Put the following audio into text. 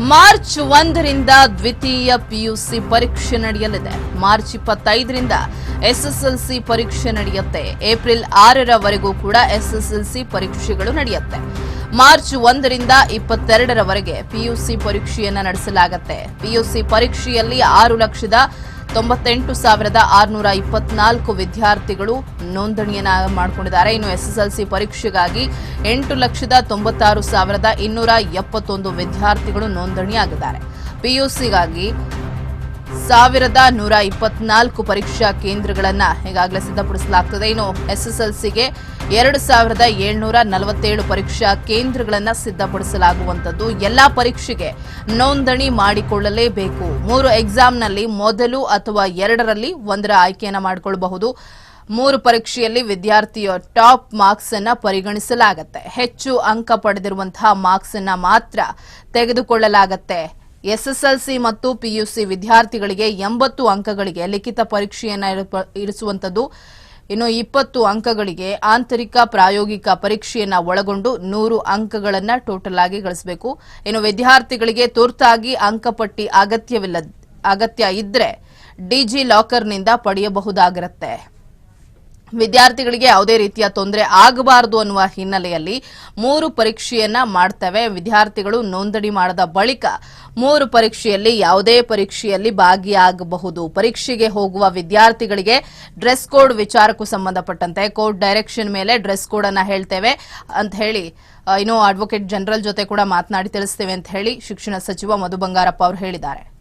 March ಒಂದರಿಂದ ದ್ವಿತೀಯ PUC ಪರೀಕ್ಷೆ ನಡೆಯಲಿದೆ. ಮಾರ್ಚ್ ಇಪ್ಪತ್ತೈದರಿಂದ ಎಸ್ಎಸ್ಎಲ್ಸಿ ಪರೀಕ್ಷೆ ನಡೆಯುತ್ತೆ. ಏಪ್ರಿಲ್ ಆರರವರೆಗೂ ಕೂಡ ಎಸ್ಎಸ್ಎಲ್ಸಿ ಪರೀಕ್ಷೆಗಳು ನಡೆಯುತ್ತೆ. ಮಾರ್ಚ್ ಒಂದರಿಂದ ಇಪ್ಪತ್ತೆರಡರವರೆಗೆ ಪಿಯುಸಿ ಪರೀಕ್ಷೆಯನ್ನು ನಡೆಸಲಾಗುತ್ತೆ. ಪಿಯುಸಿ ಪರೀಕ್ಷೆಯಲ್ಲಿ ಆರು ಲಕ್ಷದ ತೊಂಬತ್ತೆಂಟು ಸಾವಿರದ ಆರುನೂರ ಇಪ್ಪತ್ನಾಲ್ಕು ವಿದ್ಯಾರ್ಥಿಗಳು ನೋಂದಣಿಯನ್ನ ಮಾಡಿಕೊಂಡಿದ್ದಾರೆ. ಇನ್ನು ಎಸ್ಎಸ್ಎಲ್ಸಿ ಪರೀಕ್ಷೆಗಾಗಿ ಎಂಟು ಲಕ್ಷದ ತೊಂಬತ್ತಾರು ಸಾವಿರದ ಇನ್ನೂರ ಎಪ್ಪತ್ತೊಂದು ವಿದ್ಯಾರ್ಥಿಗಳು ನೋಂದಣಿಯಾಗಿದ್ದಾರೆ. ಪಿಯುಸಿಗಾಗಿ ಸಾವಿರದ ನೂರ ಇಪ್ಪತ್ನಾಲ್ಕು ಪರೀಕ್ಷಾ ಕೇಂದ್ರಗಳನ್ನು ಈಗಾಗಲೇ ಸಿದ್ಧಪಡಿಸಲಾಗ್ತದೆ. ಇನ್ನು ಎಸ್ಎಸ್ಎಲ್ಸಿಗೆ ಎರಡು ಸಾವಿರದ ಏಳ್ನೂರ ನಲವತ್ತೇಳು ಪರೀಕ್ಷಾ ಕೇಂದ್ರಗಳನ್ನು ಸಿದ್ಧಪಡಿಸಲಾಗುವಂಥದ್ದು. ಎಲ್ಲಾ ಪರೀಕ್ಷೆಗೆ ನೋಂದಣಿ ಮಾಡಿಕೊಳ್ಳಲೇಬೇಕು. ಮೂರು ಎಕ್ಸಾಮ್ನಲ್ಲಿ ಮೊದಲು ಅಥವಾ ಎರಡರಲ್ಲಿ ಒಂದರ ಆಯ್ಕೆಯನ್ನು ಮಾಡಿಕೊಳ್ಳಬಹುದು. ಮೂರು ಪರೀಕ್ಷೆಯಲ್ಲಿ ವಿದ್ಯಾರ್ಥಿಯ ಟಾಪ್ ಮಾರ್ಕ್ಸ್ ಅನ್ನ ಪರಿಗಣಿಸಲಾಗುತ್ತೆ. ಹೆಚ್ಚು ಅಂಕ ಪಡೆದಿರುವಂತಹ ಮಾರ್ಕ್ಸ್ ಅನ್ನ ಮಾತ್ರ ತೆಗೆದುಕೊಳ್ಳಲಾಗತ್ತೆ. ಎಸ್ಎಸ್ಎಲ್ಸಿ ಮತ್ತು ಪಿಯುಸಿ ವಿದ್ಯಾರ್ಥಿಗಳಿಗೆ ಎಂಬತ್ತು ಅಂಕಗಳಿಗೆ ಲಿಖಿತ ಪರೀಕ್ಷೆಯನ್ನು ಇರಿಸುವಂಥದ್ದು. ಇನ್ನು ಇಪ್ಪತ್ತು ಅಂಕಗಳಿಗೆ ಆಂತರಿಕ ಪ್ರಾಯೋಗಿಕ ಪರೀಕ್ಷೆಯನ್ನು ಒಳಗೊಂಡು ನೂರು ಅಂಕಗಳನ್ನು ಟೋಟಲ್ ಆಗಿ ಗಳಿಸಬೇಕು. ಇನ್ನು ವಿದ್ಯಾರ್ಥಿಗಳಿಗೆ ತುರ್ತಾಗಿ ಅಂಕಪಟ್ಟಿ ಅಗತ್ಯವಿಲ್ಲ ಅಗತ್ಯ ಇದ್ರೆ ಡಿಜಿ ಲಾಕರ್ನಿಂದ ಪಡೆಯಬಹುದಾಗಿರುತ್ತೆ. ವಿದ್ಯಾರ್ಥಿಗಳಿಗೆ ಯಾವುದೇ ರೀತಿಯ ತೊಂದರೆ ಆಗಬಾರದು ಅನ್ನುವ ಹಿನ್ನೆಲೆಯಲ್ಲಿ ಮೂರು ಪರೀಕ್ಷೆಯನ್ನ ಮಾಡ್ತವೆ. ವಿದ್ಯಾರ್ಥಿಗಳು ನೋಂದಣಿ ಮಾಡದ ಬಳಿಕ ಮೂರು ಪರೀಕ್ಷೆಯಲ್ಲಿ ಯಾವುದೇ ಪರೀಕ್ಷೆಯಲ್ಲಿ ಭಾಗಿಯಾಗಬಹುದು. ಪರೀಕ್ಷೆಗೆ ಹೋಗುವ ವಿದ್ಯಾರ್ಥಿಗಳಿಗೆ ಡ್ರೆಸ್ ಕೋಡ್ ವಿಚಾರಕ್ಕೂ ಸಂಬಂಧಪಟ್ಟಂತೆ ಕೋರ್ಟ್ ಡೈರೆಕ್ಷನ್ ಮೇಲೆ ಡ್ರೆಸ್ ಕೋಡ್ ಅನ್ನ ಹೇಳ್ತೇವೆ ಅಂತ ಹೇಳಿ ಇನ್ನು ಅಡ್ವೊಕೇಟ್ ಜನರಲ್ ಜೊತೆ ಕೂಡ ಮಾತನಾಡಿ ತಿಳಿಸ್ತೇವೆ ಅಂತ ಹೇಳಿ ಶಿಕ್ಷಣ ಸಚಿವ ಮಧು ಬಂಗಾರಪ್ಪ ಅವರು ಹೇಳಿದ್ದಾರೆ.